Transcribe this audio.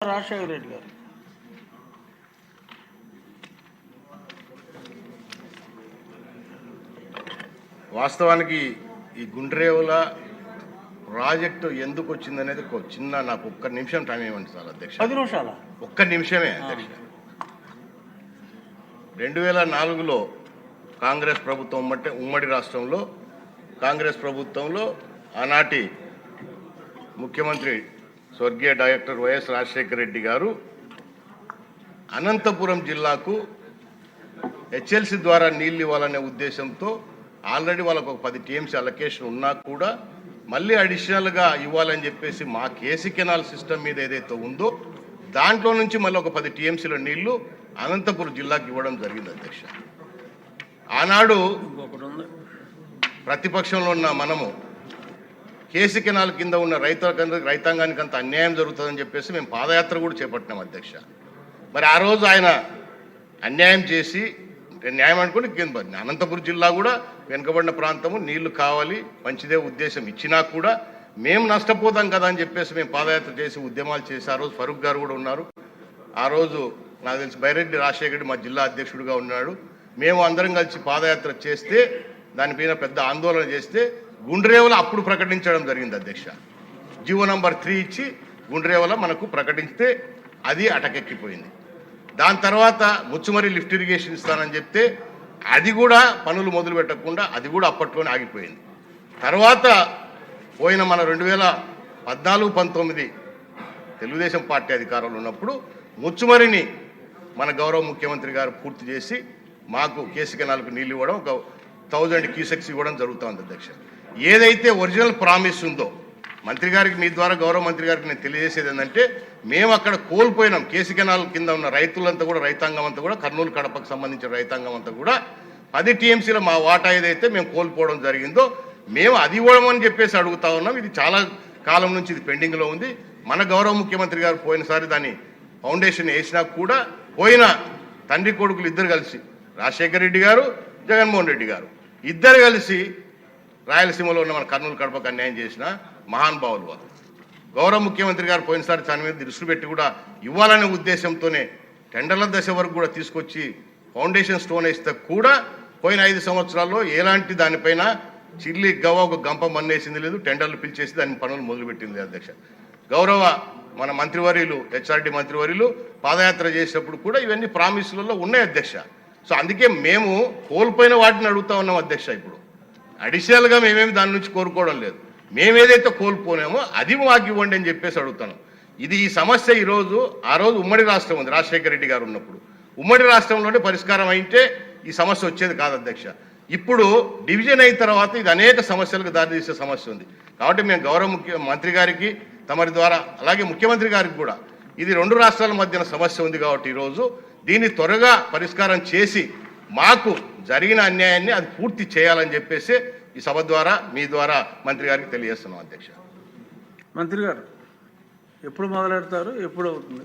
రాజశేఖర రెడ్డి గారు. వాస్తవానికి ఈ గుండ్రేవుల ప్రాజెక్టు ఎందుకు వచ్చిందనేది ఒక చిన్న నాకు ఒక్క నిమిషం టైం ఇవ్వండి సార్ అధ్యక్ష. పది నిమిషాల? ఒక్క నిమిషమే అధ్యక్ష. రెండు వేల నాలుగులో కాంగ్రెస్ ప్రభుత్వం ఉమ్మటి ఉమ్మడి రాష్ట్రంలో కాంగ్రెస్ ప్రభుత్వంలో ఆనాటి ముఖ్యమంత్రి స్వర్గీయ డైరెక్టర్ వైఎస్ రాజశేఖర రెడ్డి గారు అనంతపురం జిల్లాకు హెచ్ఎల్సి ద్వారా నీళ్ళు ఇవ్వాలనే ఉద్దేశంతో ఆల్రెడీ వాళ్ళకు ఒక పది టీఎంసీ అలొకేషన్ ఉన్నా కూడా మళ్ళీ అడిషనల్గా ఇవ్వాలని చెప్పేసి మా కేసీ కెనాల్ సిస్టమ్ మీద ఏదైతే ఉందో దాంట్లో నుంచి మళ్ళీ ఒక పది టీఎంసీల నీళ్ళు అనంతపురం జిల్లాకి ఇవ్వడం జరిగింది అధ్యక్ష. ఆనాడు ప్రతిపక్షంలో ఉన్న మనము కేసీ కెనాల్ కింద ఉన్న రైతులకందరికి రైతాంగానికి అంత అన్యాయం జరుగుతుందని చెప్పేసి మేము పాదయాత్ర కూడా చేపట్టినాం అధ్యక్ష. మరి ఆ రోజు ఆయన అన్యాయం చేసి న్యాయం అనుకుని కింద అనంతపురం జిల్లా కూడా వెనుకబడిన ప్రాంతము నీళ్ళు కావాలి మంచిదే ఉద్దేశం ఇచ్చినా కూడా మేము నష్టపోతాం కదా అని చెప్పేసి మేము పాదయాత్ర చేసి ఉద్యమాలు చేసి ఆ రోజు ఫరూక్ గారు కూడా ఉన్నారు. ఆ రోజు నాకు తెలిసి బైరెడ్డి రాజశేఖర్ రెడ్డి మా జిల్లా అధ్యక్షుడిగా ఉన్నాడు. మేము అందరం కలిసి పాదయాత్ర చేస్తే దానిపైన పెద్ద ఆందోళన చేస్తే గుండ్రేవల అప్పుడు ప్రకటించడం జరిగింది అధ్యక్ష. జీవో నంబర్ త్రీ ఇచ్చి గుండ్రేవల మనకు ప్రకటిస్తే అది అటకెక్కిపోయింది. దాని తర్వాత ముచ్చుమరి లిఫ్ట్ ఇరిగేషన్ ఇస్తానని చెప్తే అది కూడా పనులు మొదలు పెట్టకుండా అది కూడా అప్పట్లోనే ఆగిపోయింది. తర్వాత పోయిన మన రెండు వేల పద్నాలుగు పంతొమ్మిది తెలుగుదేశం పార్టీ అధికారంలో ఉన్నప్పుడు ముచ్చుమరిని మన గౌరవ ముఖ్యమంత్రి గారు పూర్తి చేసి మాకు కేసు కెనాల్కు నీళ్ళు ఇవ్వడం ఒక థౌజండ్ క్యూసెక్స్ ఇవ్వడం జరుగుతుంది అధ్యక్ష. ఏదైతే ఒరిజినల్ ప్రామిస్ ఉందో మంత్రి గారికి మీ ద్వారా గౌరవ మంత్రి గారికి నేను తెలియజేసేది ఏంటంటే మేము అక్కడ కోల్పోయినాం. కేసీ కెనాల్ కింద ఉన్న రైతులంతా కూడా రైతాంగం అంతా కూడా కర్నూలు కడపకు సంబంధించిన రైతాంగం అంతా కూడా పది టీఎంసీలో మా వాటా ఏదైతే మేము కోల్పోవడం జరిగిందో మేము అది ఇవ్వడం అని చెప్పేసి అడుగుతా ఉన్నాం. ఇది చాలా కాలం నుంచి ఇది పెండింగ్లో ఉంది. మన గౌరవ ముఖ్యమంత్రి గారు పోయినసారి దాన్ని ఫౌండేషన్ వేసినా కూడా పోయిన తండ్రి కొడుకులు ఇద్దరు కలిసి రాజశేఖర రెడ్డి గారు జగన్మోహన్ రెడ్డి గారు. ఇద్దరు కలిసి రాయలసీమలో ఉన్న మన కర్నూలు కడపకు అన్యాయం చేసిన మహానుభావులు వారు గౌరవ ముఖ్యమంత్రి గారు పోయినసారి దాని మీద దృష్టి పెట్టి కూడా ఇవ్వాలనే ఉద్దేశంతోనే టెండర్ల దశ వరకు కూడా తీసుకొచ్చి ఫౌండేషన్ స్టోన్ వేస్తే కూడా పోయిన ఐదు సంవత్సరాల్లో ఎలాంటి దానిపైన చిల్లి గవ ఒక గంప మన్నేసింది లేదు టెండర్లు పిలిచేసి దాని పనులు మొదలుపెట్టింది అధ్యక్ష. గౌరవ మన మంత్రివర్యులు హెచ్ఆర్డి మంత్రివర్యులు పాదయాత్ర చేసినప్పుడు కూడా ఇవన్నీ ప్రామిసులలో ఉన్నాయి అధ్యక్ష. సో అందుకే మేము కోల్పోయిన వాటిని అడుగుతా ఉన్నాం అధ్యక్ష ఇప్పుడు. అడిషనల్గా మేమేమి దాని నుంచి కోరుకోవడం లేదు. మేము ఏదైతే కోల్పోనామో అది మాకు ఇవ్వండి అని చెప్పేసి అడుగుతున్నాం. ఇది ఈ సమస్య ఈరోజు ఆ రోజు ఉమ్మడి రాష్ట్రం ఉంది రాజశేఖర రెడ్డి గారు ఉన్నప్పుడు. ఉమ్మడి రాష్ట్రంలోనే పరిష్కారం అయితే ఈ సమస్య వచ్చేది కాదు అధ్యక్ష. ఇప్పుడు డివిజన్ అయిన తర్వాత ఇది అనేక సమస్యలకు దారితీసే సమస్య ఉంది. కాబట్టి మేము గౌరవ ముఖ్య మంత్రి గారికి తమరి ద్వారా అలాగే ముఖ్యమంత్రి గారికి కూడా ఇది రెండు రాష్ట్రాల మధ్యన సమస్య ఉంది కాబట్టి ఈరోజు దీన్ని త్వరగా పరిష్కారం చేసి మాకు జరిగిన అన్యాయాన్ని అది పూర్తి చేయాలని చెప్పేసి ఈ సభ ద్వారా మీ ద్వారా మంత్రి గారికి తెలియజేస్తున్నాం అధ్యక్ష. మంత్రి గారు ఎప్పుడు మొదలెడతారు? ఎప్పుడు అవుతుంది?